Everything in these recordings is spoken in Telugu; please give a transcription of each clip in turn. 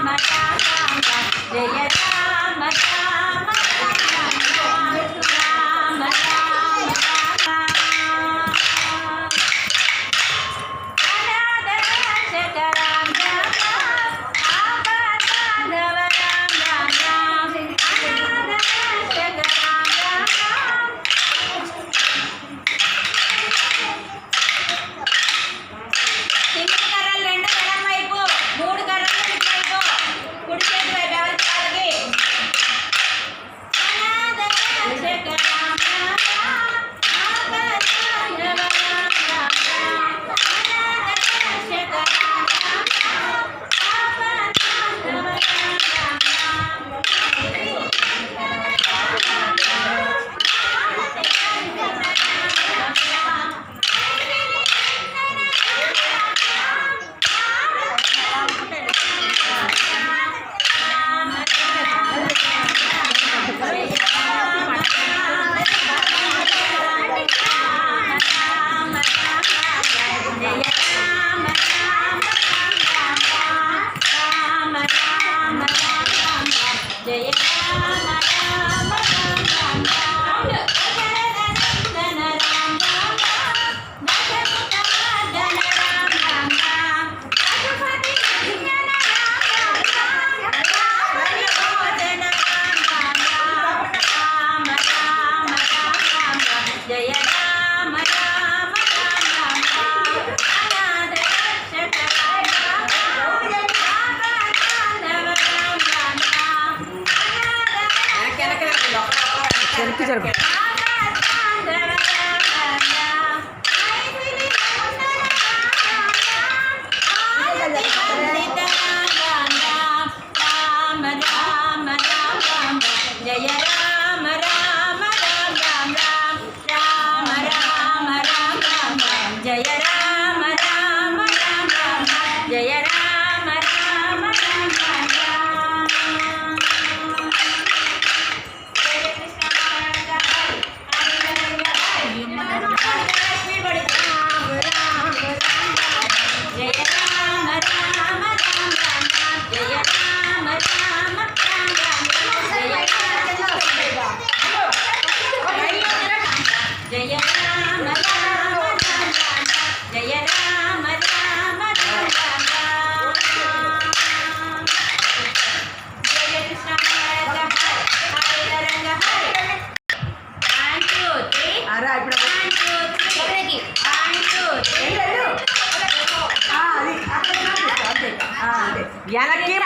రామ రామ జయ రామ రామ എനിക്ക് ചെറുപ്പം. எனக்கே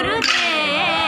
るで